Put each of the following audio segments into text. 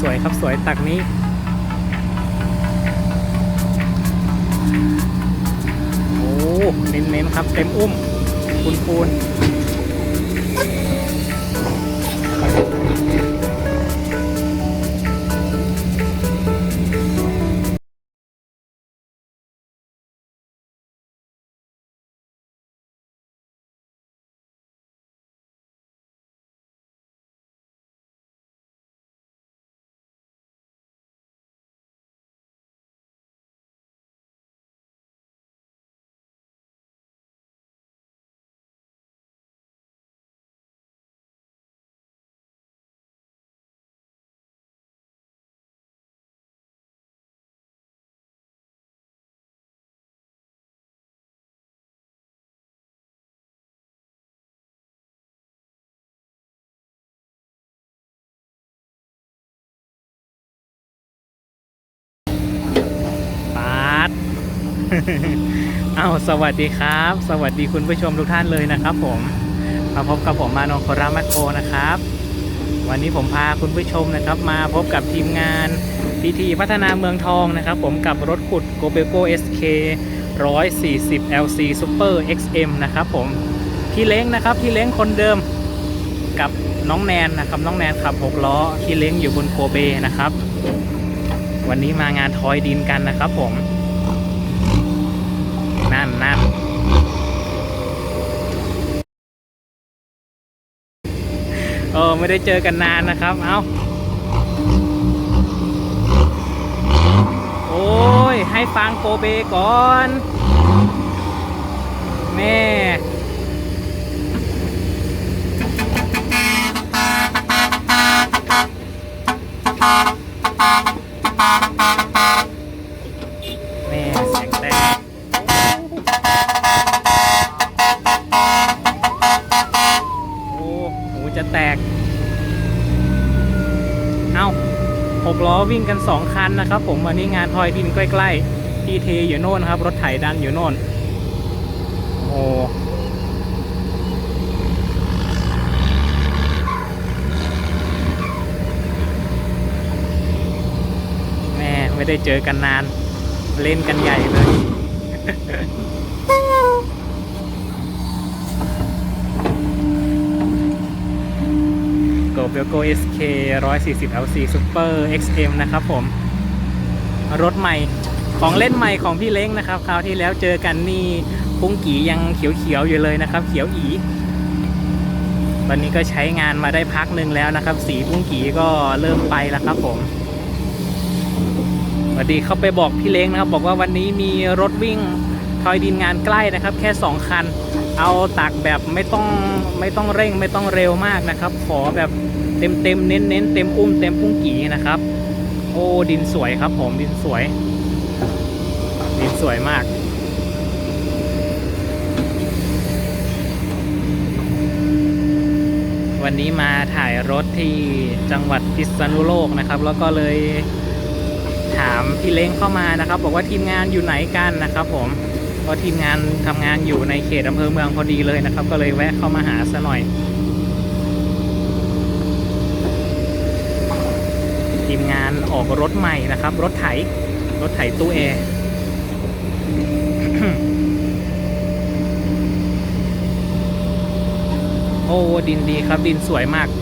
สวยครับสวยตักนี้ โอ้เน้นๆครับเต็มอุ้มคูนคูน เอาสวัสดีครับ สวัสดีคุณผู้ชมทุกท่านเลยนะครับ ผมมาพบกับผมมานงครามัคโคนะครับ วันนี้ผมพาคุณผู้ชมนะครับ มาพบกับทีมงานพิธีพัฒนาเมืองทองนะครับ ผมกับรถขุด g o b e g o SK 140 LC Super XM นะครับผมพี่เล้งนะครับพี่เล้งคนเดิมกับน้องแนนนะครับน้องแนนขับ6ล้อพี่เล้งอยู่บนโกเบนะครับ วันนี้มางานทอยดินกันนะครับผม นั่นนั่นเออไม่ได้เจอกันนานนะครับ เอาโอ้ย ให้ฟังโกเบก่อน แม่แม่เสียงแตกโอ้โหจะแตก เอาหก ล้อวิ่งกันสองคันนะครับ ผมวันนี้งานทอยดินใกล้ๆทีเทอยู่โน่นครับ รถไถดันอยู่โน่นโอ้แม่ไม่ได้เจอกันนาน เล่นกันใหญ่เลย โกเบลโก SK 140 LC Super XM นะครับผม รถใหม่ของเล่นใหม่ของพี่เล้งนะครับคราวที่แล้วเจอกันนี่พุ้งกี่ยังเขียวๆอยู่เลยนะครับ เขียวอีตอนนี้ก็ใช้งานมาได้พักหนึ่งแล้วนะครับ สีพุ้งกี่ก็เริ่มไปแล้วครับผมสวัสดีเข้าไปบอกพี่เล้งนะครับ บอกว่าวันนี้มีรถวิ่งทอยดินงานใกล้นะครับ แค่ 2 คัน เอาตักแบบไม่ต้องไม่ต้องเร่งไม่ต้องเร็วมากนะครับ ขอแบบ เต็มเต็มเน้นเน้นเต็มอุ้มเต็มพุ่งกี่นะครับ โอ้ดินสวยครับ ผมดินสวย ดินสวยมาก วันนี้มาถ่ายรถที่จังหวัดพิษณุโลกนะครับ แล้วก็เลยถามพี่เล้งเข้ามานะครับ บอกว่าทีมงานอยู่ไหนกันนะครับ ผมก็ทีมงานทำงานอยู่ในเขตอำเภอเมืองพอดีเลยนะครับ ก็เลยแวะเข้ามาหาซะหน่อย ทีมงานออกรถใหม่นะครับ รถไถ รถไถตู้แอร์โอ้ดินดีครับดินสวยมาก เ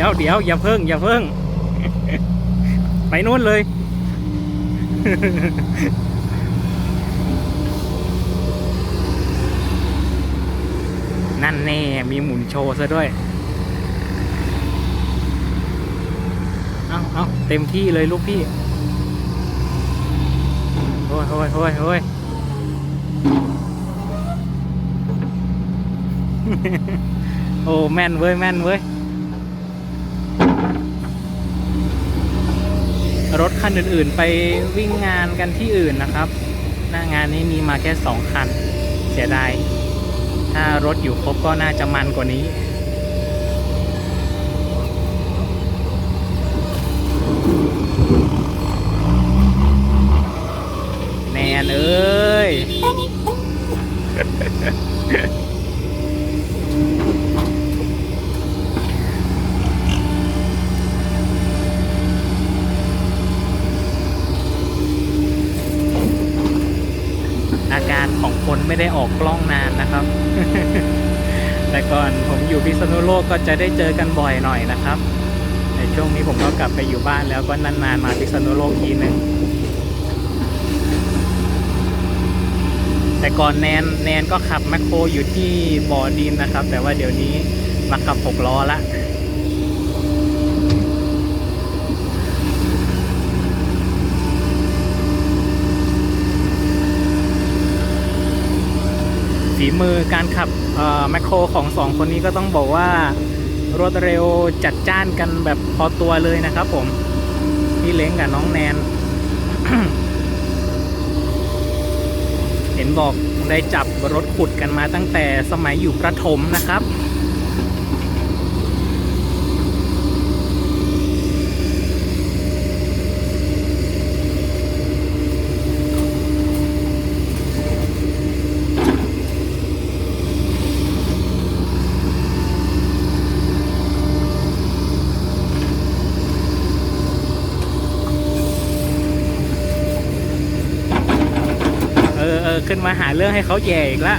ดี๋ยวเดี๋ยวเดี๋ยวอย่าเพิ่ง อย่าเพิ่ง ไปนู่นเลย นั่นแน่มีหมุนโชว์ซะด้วย เอาเอาเต็มที่เลยลูกพี่โอ้ยโอ้ยโอ้ยโอ้ยโอ้แม่นเว้ย แม่นเว้ย รถคันอื่นๆ ไปวิ่งงานกันที่อื่นนะครับ หน้างานนี้มีมาแค่สองคัน เสียดาย ถ้ารถอยู่ครบก็น่าจะมันกว่านี้นเอ้ย อาการของคนไม่ได้ออกกล้องนานนะครับ แต่ก่อนผมอยู่พิษณุโลกก็จะได้เจอกันบ่อยหน่อยนะครับ ในช่วงนี้ผมก็กลับไปอยู่บ้านแล้วก็นานๆมาพิษณุโลกทีหนึ่งแต่ก่อนแนนแนนก็ขับแมคโครอยู่ที่บ่อดินนะครับ แต่ว่าเดี๋ยวนี้มาขับหกล้อละ ฝีมือการขับแมคโครของสองคนนี้ก็ต้องบอกว่ารวดเร็วจัดจ้านกันแบบพอตัวเลยนะครับผม พี่เล้งกับน้องแนน เห็นบอกได้จับรถขุดกันมาตั้งแต่สมัยอยู่ประถมนะครับ ขึ้นมาหาเรื่องให้เขาแย่อีกละ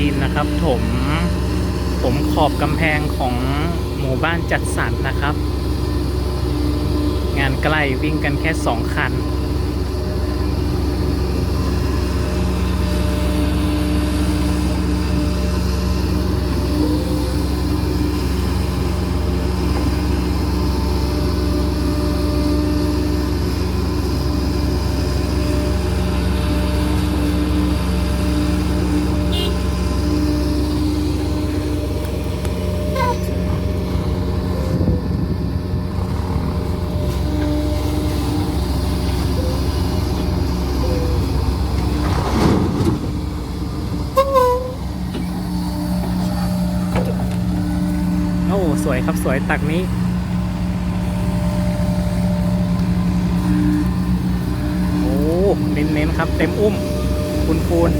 ดินนะครับ ถมผมขอบกำแพงของหมู่บ้านจัดสรรนะครับ งานใกล้วิ่งกันแค่สองคัน โอ้สวยครับสวยตักนี้ โอ้เน้นๆครับ เต็มอุ้มคูณคูณ